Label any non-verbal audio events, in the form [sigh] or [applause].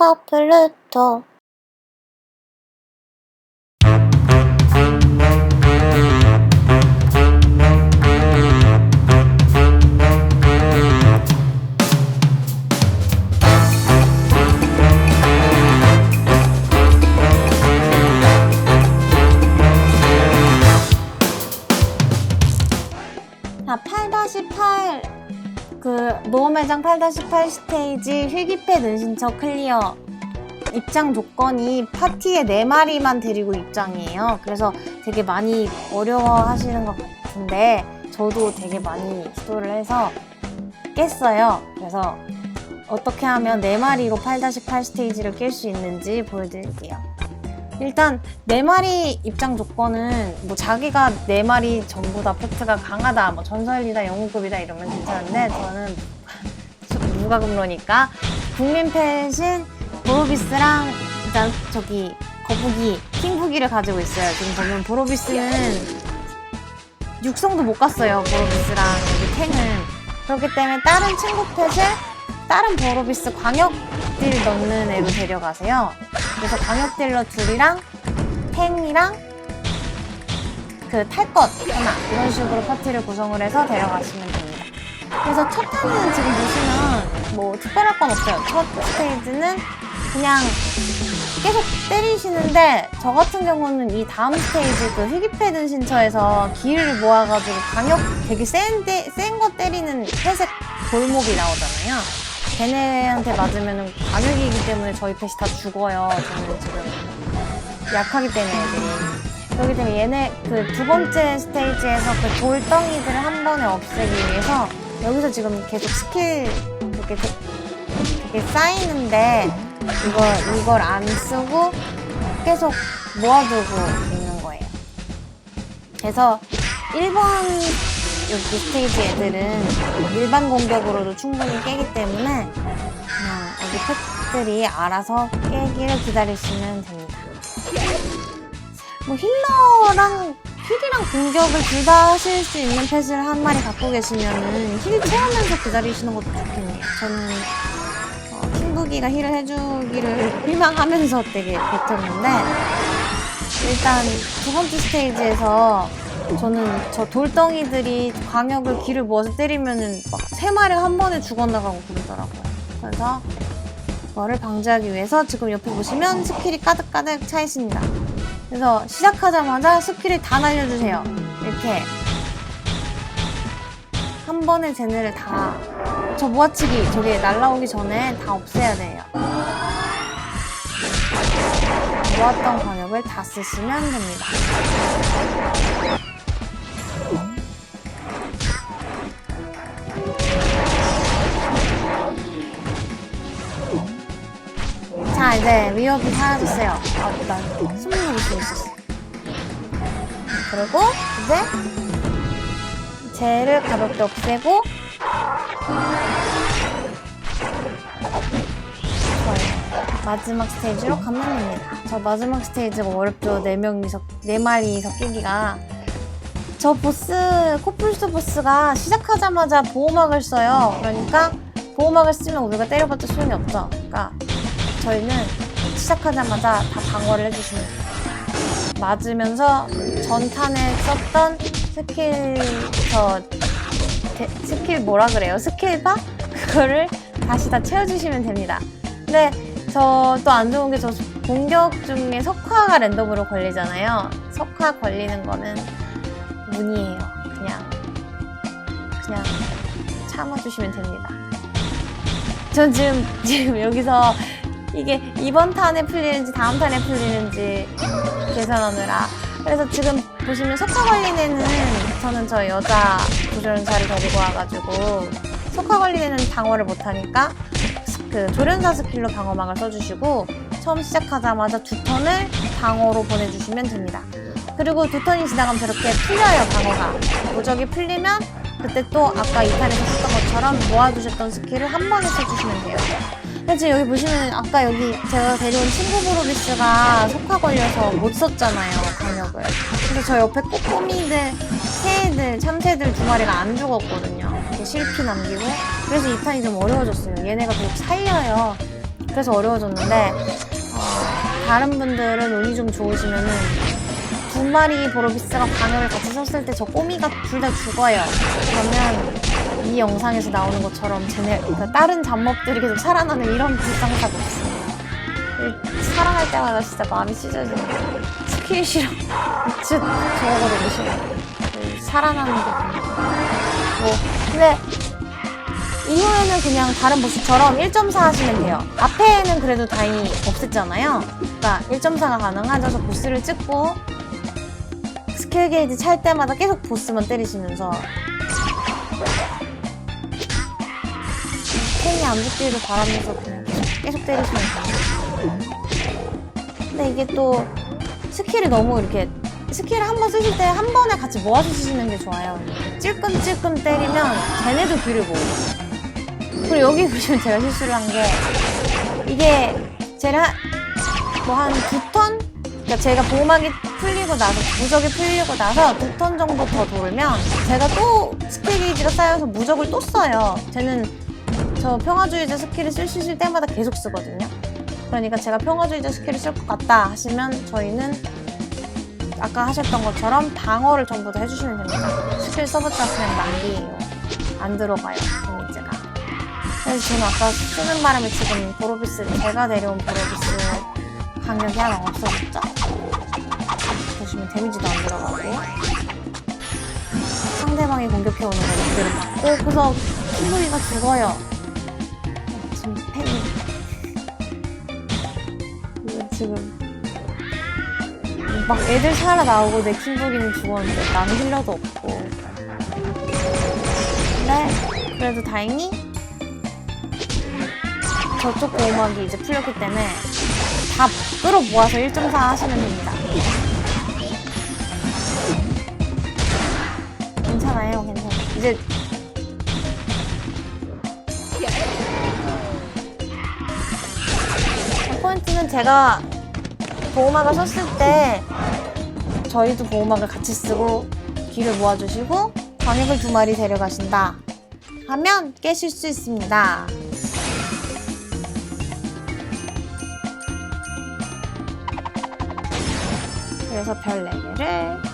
알파 플루토 그, 모험회장 8-8 스테이지 힐기패 능신처 클리어 입장 조건이 파티에 4마리만 데리고 입장이에요. 그래서 되게 많이 어려워 하시는 것 같은데, 저도 되게 많이 시도를 해서 깼어요. 그래서 어떻게 하면 4마리로 8-8 스테이지를 깰 수 있는지 보여드릴게요. 일단 네 마리 입장 조건은 뭐 자기가 네 마리 전부 다 팩트가 강하다, 뭐 전설이다, 영웅급이다 이러면 괜찮은데 저는 누가 금로니까 국민 펫인 보로비스랑 일단 저기 거북이, 킹부기를 가지고 있어요. 지금 보면 보로비스는 육성도 못 갔어요. 보로비스랑 여기 탱은 그렇기 때문에 다른 친구 펫을 다른 보로비스 광역딜 넣는 애로 데려가세요. 그래서 광역딜러 둘이랑 탱이랑 그 탈 것 하나 이런 식으로 파티를 구성을 해서 데려가시면 됩니다. 그래서 첫 탄은 지금 보시면 뭐 특별할 건 없어요. 첫 스테이지는 그냥 계속 때리시는데 저 같은 경우는 이 다음 스테이지 그 희귀패든 신처에서 기를 모아가지고 강력 되게 센거 때리는 회색 돌목이 나오잖아요. 걔네한테 맞으면 강력이기 때문에 저희 펫이 다 죽어요. 저는 지금 약하기 때문에. 그렇기 때문에 얘네 그 두 번째 스테이지에서 그 돌덩이들을 한 번에 없애기 위해서 여기서 지금 계속 스킬 이렇게 되게 쌓이는데 이걸 이걸 안 쓰고 계속 모아두고 있는 거예요. 그래서 1번 여기 스테이지 애들은 일반 공격으로도 충분히 깨기 때문에 그냥 여기 펫들이 알아서 깨기를 기다리시면 됩니다. 뭐 힐러랑 힐이랑 공격을 둘 다 하실 수 있는 펫을 한 마리 갖고 계시면은 힐 채우면서 기다리시는 것도 좋겠네요. 저는 어, 킹부기가 힐을 해주기를 [laughs] 희망하면서 되게 버텼는데 일단 두 번째 스테이지에서 저는 저 돌덩이들이 광역을 기를 모아서 때리면은 막 세 마리가 한 번에 죽어나가고 그러더라고요. 그래서 그거를 방지하기 위해서 지금 옆에 보시면 스킬이 가득가득 차 있습니다. 그래서 시작하자마자 스킬을 다 날려주세요. 이렇게 한 번에 쟤네를 다 저 모아치기 저게 날라오기 전에 다 없애야 돼요. 모았던 광역을 다 쓰시면 됩니다. 자 이제 위협이 사라졌어요. 아, 나 숨는 수 있었어. 그리고 이제 쟤를 가볍게 없애고 좋아요. 마지막 스테이지로 가면 됩니다. 저 마지막 스테이지가 어렵죠. 4명이서, 4마리서 끼기가. 저 보스, 코뿔소 보스가 시작하자마자 보호막을 써요. 그러니까 보호막을 쓰면 우리가 때려봤자 소용이 없죠. 그러니까 저희는 시작하자마자 다 방어를 돼요. 맞으면서 전탄에 썼던 스킬, 저, 데- 스킬 뭐라 그래요? 스킬바? 그거를 다시 다 채워주시면 됩니다. 근데 저 또 안 좋은 게 저 공격 중에 석화가 랜덤으로 걸리잖아요. 석화 걸리는 거는 문이에요. 그냥, 그냥 참아주시면 됩니다. 전 지금, 지금 여기서 이게 이번 탄에 풀리는지 다음 탄에 풀리는지 계산하느라 그래서 지금 보시면 석화 애는 저는 저 여자 조련사를 데리고 와가지고 석화 애는 방어를 못하니까 그 조련사 스킬로 방어막을 써주시고 처음 시작하자마자 두 턴을 방어로 보내주시면 됩니다. 그리고 두 턴이 지나가면 저렇게 풀려요 방어가 무적이 풀리면 그때 또 아까 2탄에서 썼던 것처럼 모아두셨던 스킬을 한 번에 써주시면 돼요. 지금 여기 보시면 아까 여기 제가 데려온 친구 보로비스가 속화 걸려서 못 썼잖아요 강력을. 그래서 저 옆에 꼬꼬미들 새들 참새들 두 마리가 안 죽었거든요. 이렇게 실피 남기고. 그래서 이 탄이 좀 어려워졌어요. 얘네가 계속 살려요. 그래서 어려워졌는데 어, 다른 분들은 운이 좀 좋으시면은 두 마리 보로비스가 방역을 같이 썼을 때 저 꼬미가 둘 다 죽어요. 그러면 이 영상에서 나오는 것처럼 쟤네 그러니까 다른 잡몹들이 계속 살아나는 이런 불상사가 없어요. 이 살아날 때마다 진짜 마음이 찢어지는 거예요. 스킬 싫어. [laughs] 진짜 저거가 너무 싫어. 그 살아나는 게 뭐 근데 이후에는 그냥 다른 보스처럼 1.4 하시면 돼요. 앞에는 그래도 다행히 없앴잖아요. 그러니까 1.4가 가능하죠. 그래서 보스를 찍고 스킬 게이지 찰 때마다 계속 보스만 때리시면서 탱이 안 죽기를 바라면서 그냥 계속, 때리시면 돼요. 근데 이게 또 스킬이 너무 이렇게 스킬을 한 번 쓰실 때 한 번에 같이 모아서 쓰시는 게 좋아요. 찔끔찔끔 때리면 걔네도 귀를 모으고 그리고 여기 보시면 제가 실수를 한 게 이게 제가 뭐 한 두 턴? 그러니까 제가 보호막이 풀리고 나서 무적이 풀리고 나서 두 턴 정도 더 돌면 제가 또 스킬 게이지가 쌓여서 무적을 또 써요. 쟤는 저 평화주의자 스킬을 쓸수 있을 때마다 계속 쓰거든요. 그러니까 제가 평화주의자 스킬을 쓸 것 같다 하시면 저희는 아까 하셨던 것처럼 방어를 전부 다 해주시면 됩니다. 스킬 써봤자 그냥 낭비예요. 안 들어가요, 데미지가. 그래서 저는 아까 쓰는 바람에 지금 보로비스, 제가 내려온 보로비스 강력이 하나 없어졌죠? 보시면 데미지도 안 들어가고 상대방이 공격해오는 걸 맘대로 받고 그래서 킹돌이가 죽어요. 지금 팬이 이거 지금 막 애들 살아 나오고 내 킹돌이는 죽었는데 나는 힐러도 없고 근데 그래도 다행히 저쪽 보호막이 이제 풀렸기 때문에 다 끌어모아서 1.4 하시면 됩니다. 괜찮아요, 괜찮아요. 이제 포인트는 제가 보호막을 썼을 때 저희도 보호막을 같이 쓰고 귀를 모아주시고 광역을 두 마리 데려가신다 하면 깨실 수 있습니다. 그래서 별 4개를